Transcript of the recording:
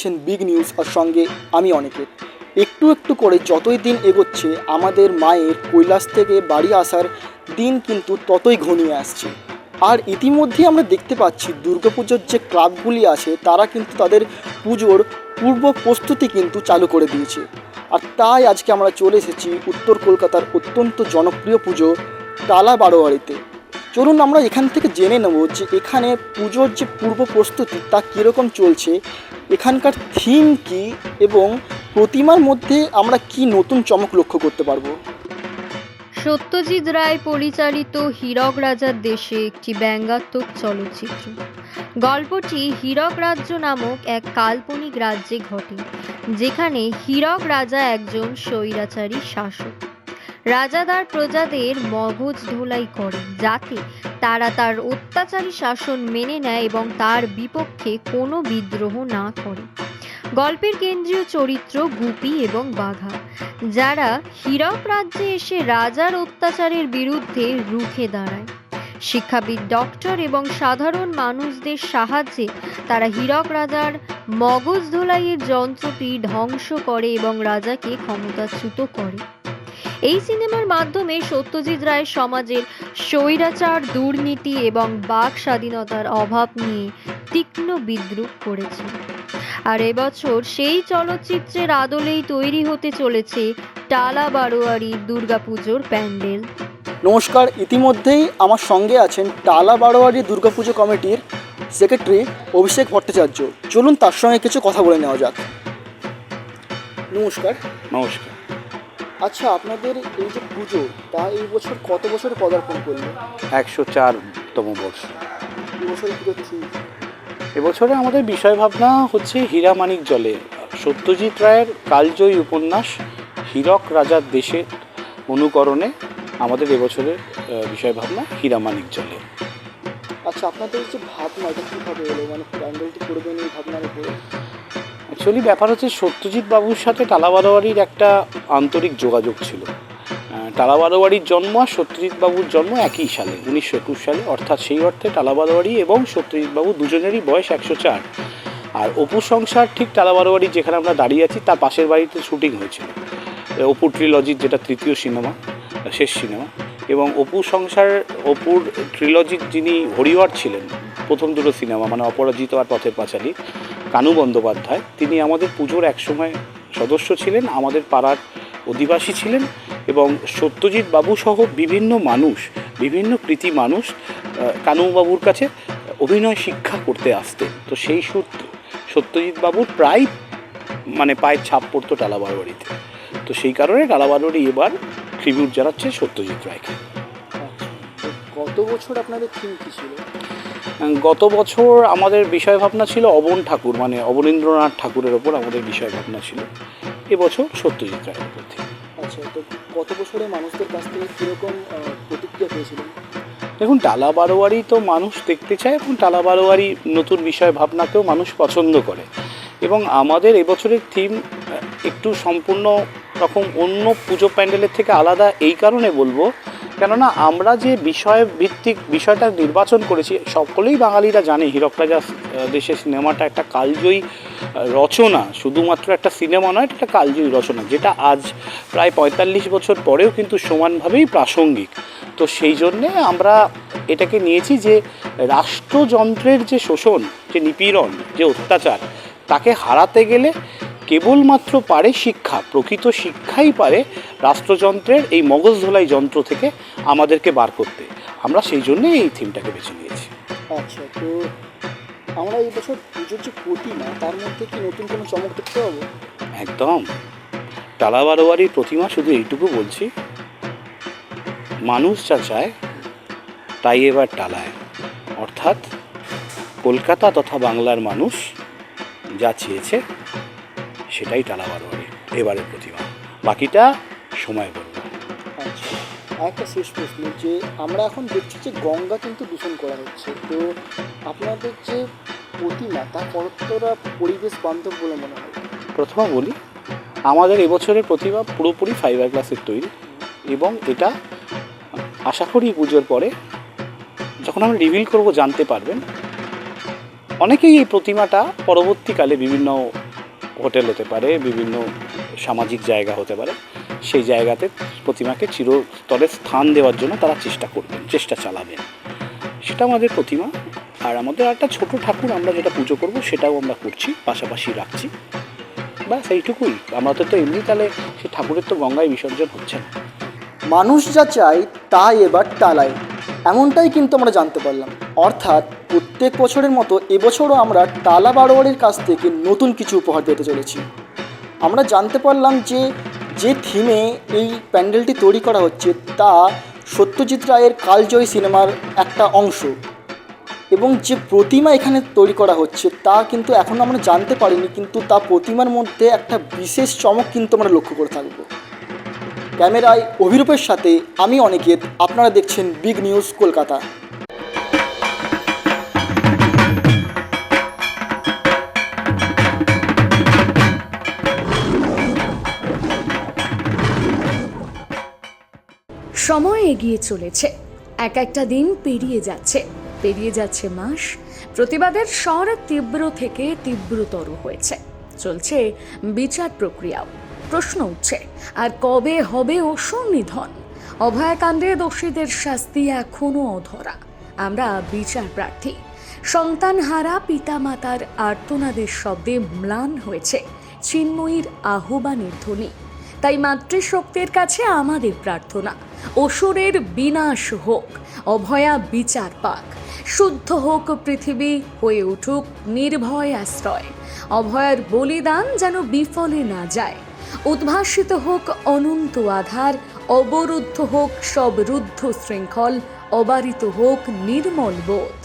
দেখছেন big news, আর সঙ্গে আমি অনেকে একটু একটু করে যতই দিন এগোচ্ছে, আমাদের মায়ের কৈলাস থেকে বাড়ি আসার দিন কিন্তু ততই ঘনিয়ে আসছে। আর ইতিমধ্যে আমরা দেখতে পাচ্ছি, দুর্গাপুজোর যে ক্লাবগুলি আছে, তারা কিন্তু তাদের পুজোর পূর্ব প্রস্তুতি কিন্তু চালু করে দিয়েছে। আর তাই আজকে আমরা চলে এসেছি উত্তর কলকাতার অত্যন্ত জনপ্রিয় পুজো টালা বারোয়ারিতে চলুন আমরা এখান থেকে জেনে নেব যে এখানে পুজোর যে পূর্ব প্রস্তুতি, তা কীরকম চলছে, এখানকার থিম কি এবং প্রতিমার মধ্যে আমরা কি নতুন চমক লক্ষ্য করতে পারব? সত্যজিৎ রায় পরিচালিত হীরক রাজার দেশে একটি ব্যঙ্গাত্মক চলচ্চিত্র। গল্পটি হীরক রাজ্য নামক এক কাল্পনিক রাজ্যে ঘটে, যেখানে হীরক রাজা একজন স্বৈরাচারী শাসক। রাজা তার প্রজাদের মগজ ধোলাই করেন, যাতে তারা তার অত্যাচারী শাসন মেনে নেয় এবং তার বিপক্ষে কোনো বিদ্রোহ না করে। গল্পের কেন্দ্রীয় চরিত্র গুপি এবং বাঘা, যারা হীরক রাজ্যে এসে রাজার অত্যাচারের বিরুদ্ধে রুখে দাঁড়ায়। শিক্ষাবিদ, ডক্টর এবং সাধারণ মানুষদের সাহায্যে তারা হীরক রাজার মগজ ধোলাইয়ের যন্ত্রটি ধ্বংস করে এবং রাজাকে ক্ষমতাচ্যুত করে। এই সিনেমার মাধ্যমে সত্যজিৎ রায় সমাজের স্বৈরাচার দুর্নীতি এবং বাক স্বাধীনতার অভাব নিয়ে তীক্ষ্ণ বিদ্রুপ করেছে। আর এবছর সেই চলচ্চিত্রের আদলেই তৈরি হতে চলেছে টালা বারোয়ারি দুর্গাপুজোর প্যান্ডেল। নমস্কার ইতিমধ্যেই আমার সঙ্গে আছেন টালা বারোয়ারি দুর্গাপুজো কমিটির সেক্রেটারি অভিষেক ভট্টাচার্য। চলুন তার সঙ্গে কিছু কথা বলে নেওয়া যাক। নমস্কার। নমস্কার। আচ্ছা আপনাদের এই যে পুজো তা এই বছর কত বছর পদার্পণ করল? একশো চারতম বর্ষ। বছর পুজো এবছরে আমাদের বিষয় ভাবনা হচ্ছে হীরামানিক জলে। সত্যজিৎ রায়ের কালজয়ী উপন্যাস হীরক রাজার দেশের অনুকরণে আমাদের এবছরের বিষয় ভাবনা হীরামানিক জলে। আচ্ছা আপনাদের যে ভাবনা এটা কীভাবে এলো? মানে প্যান্ডেলটি করবেন এই ভাবনার উপরে? অ্যাকচুয়ালি ব্যাপার হচ্ছে সত্যজিৎ বাবুর সাথে টালাবারোয়ারির একটা আন্তরিক যোগাযোগ ছিল। টালাবারোয়ারির জন্ম আর সত্যজিৎ বাবুর জন্ম একই সালে, উনিশশো একুশ সালে। অর্থাৎ সেই অর্থে টালাবারোয়ারি এবং সত্যজিৎ বাবু দুজনেরই বয়স একশো চার। আর অপু সংসার ঠিক টালাবারোয়ারি যেখানে আমরা দাঁড়িয়ে আছি, তার পাশের বাড়িতে শুটিং হয়েছিল। অপু ট্রিলজির যেটা তৃতীয় সিনেমা শেষ সিনেমা। এবং অপু সংসার, অপুর ট্রিলজির যিনি হরিহর ছিলেন, প্রথম দুটো সিনেমা মানে অপরাজিত আর পথের পাঁচালী কানু বন্দ্যোপাধ্যায়। তিনি আমাদের পুজোর একসময় সদস্য ছিলেন, আমাদের পাড়ার অধিবাসী ছিলেন এবং সত্যজিৎ বাবু সহ বিভিন্ন মানুষ, বিভিন্ন কৃতি মানুষ কানুবাবুর কাছে অভিনয় শিক্ষা করতে আসতেন। তো সেই সূত্রে সত্যজিৎ বাবুর প্রায় মানে পায়ের ছাপ পড়তো টালাবারবাড়িতে তো সেই কারণে টালাবারবাড়ি এবার ট্রিবিউট জানাচ্ছে সত্যজিৎ রায়কে। আচ্ছা গত বছর আপনাদের থিম কী ছিল? গত বছর আমাদের বিষয় ভাবনা ছিল অবন ঠাকুর মানে অবনীন্দ্রনাথ ঠাকুরের ওপর আমাদের বিষয় ভাবনা ছিল। এবছর সত্যজিৎ রায়ের উপর থেকে। আচ্ছা তো গত বছরে মানুষদের কাছ থেকে কীরকম প্রতিক্রিয়া পেয়েছিলেন? দেখুন টালা বারোয়ারি তো মানুষ দেখতে চায় এবং টালা বারোয়ারি নতুন বিষয় ভাবনাকেও মানুষ পছন্দ করে। এবং আমাদের এবছরের থিম একটু সম্পূর্ণ রকম অন্য পুজো প্যান্ডেলের থেকে আলাদা এই কারণে বলব কেননা আমরা যে বিষয় ভিত্তিক বিষয়টা নির্বাচন করেছি, সকলেই বাঙালিরা জানে হীরক রাজা দেশের সিনেমাটা একটা কালজয়ী রচনা। শুধুমাত্র একটা সিনেমা নয় একটা কালজয়ী রচনা, যেটা আজ প্রায় পঁয়তাল্লিশ বছর পরেও কিন্তু সমানভাবেই প্রাসঙ্গিক। তো সেই জন্যে আমরা এটাকে নিয়েছি যে রাষ্ট্রযন্ত্রের যে শোষণ, যে নিপীড়ন, যে অত্যাচার, তাকে হারাতে গেলে কেবলমাত্র পারে শিক্ষা প্রকৃত শিক্ষাই পারে রাষ্ট্রযন্ত্রের এই মগজ ধোলাই যন্ত্র থেকে আমাদেরকে বার করতে। আমরা সেই জন্যই এই থিমটাকে বেছে নিয়েছি। আচ্ছা তো আমরা এই বছর পুজোর যে প্রতিমা তার মধ্যে কি নতুন কোনো চমক দেখতে পাবো? একদম। টালাবারোয়ারির প্রতিমা শুধু এইটুকু বলছি। মানুষ যা চায় তাই এবার টালায়। অর্থাৎ কলকাতা তথা বাংলার মানুষ যা চেয়েছে সেটাই টালাবারোয়ারি এবারের প্রতিমা বাকিটা সময় বলবে। আচ্ছা একটা শেষ প্রশ্ন যে আমরা এখন দেখছি যে গঙ্গা কিন্তু দূষণ করা হচ্ছে। তো আপনাদের যে প্রতিমা তা কতটা পরিবেশ বান্ধব বলে মনে হয়। প্রথমে বলি আমাদের এবছরের প্রতিমা পুরোপুরি ফাইবার গ্লাসের তৈরি এবং এটা আশা করি পুজোর পরে যখন আমরা রিভিল করব জানতে পারবেন। অনেকেই এই প্রতিমাটা পরবর্তীকালে বিভিন্ন হোটেল হতে পারে, বিভিন্ন সামাজিক জায়গা হতে পারে, সেই জায়গাতে প্রতিমাকে চিরতরে স্থান দেওয়ার জন্য তারা চেষ্টা করবেন চেষ্টা চালাবেন সেটা আমাদের প্রতিমা। আর আমাদের একটা ছোট ঠাকুর আমরা যেটা পুজো করব, সেটাও আমরা করছি, পাশাপাশি রাখছি। ব্যাস, এইটুকুই। আমাদের তো এমনি তাহলে সে ঠাকুরের তো গঙ্গায় বিসর্জন হচ্ছে না। মানুষ যা চায় তা এবার টালায়। এমনটাই কিন্তু আমরা জানতে পারলাম। অর্থাৎ প্রত্যেক বছরের মতো এবছরও আমরা টালা বারোয়ারির কাছ থেকে নতুন কিছু উপহার পেতে চলেছি। আমরা জানতে পারলাম যে যে থিমে এই প্যান্ডেলটি তৈরি করা হচ্ছে তা সত্যজিৎ রায়ের কালজয়ী সিনেমার একটা অংশ। এবং যে প্রতিমা এখানে তৈরি করা হচ্ছে তা কিন্তু এখন আমরা জানতে পারিনি, কিন্তু তা প্রতিমার মধ্যে একটা বিশেষ চমক কিন্তু আমরা লক্ষ্য করে থাকব। ক্যামেরায় অভিরূপের সাথে আমি অনিকেত, আপনারা দেখছেন বিগ নিউজ কলকাতা। সময় এগিয়ে চলেছে। এক একটা দিন পেরিয়ে যাচ্ছে। পেরিয়ে যাচ্ছে মাস। প্রতিবাদের স্বর তীব্র থেকে তীব্রতর হয়েছে। চলছে বিচার প্রক্রিয়াও। প্রশ্ন উঠছে, আর কবে হবে অসুর নিধন অভয়াকাণ্ডে দোষীদের শাস্তি এখনও অধরা। আমরা বিচার প্রার্থী। সন্তান সন্তানহারা পিতামাতার আর্তনাদের শব্দে ম্লান হয়েছে। চিন্ময়ীর আহ্বানের ধ্বনি। তাই মাতৃশক্তির কাছে আমাদের প্রার্থনা। অসুরের বিনাশ হোক, অভয়া বিচার পাক। শুদ্ধ হোক পৃথিবী, হয়ে উঠুক নির্ভয় আশ্রয়। অভয়ার বলিদান যেন বিফলে না যায়। উদ্ভাসিত হোক অনন্ত আধার, অবরুদ্ধ হোক সব রুদ্ধ শৃঙ্খল, অবারিত হোক নির্মল বোধ।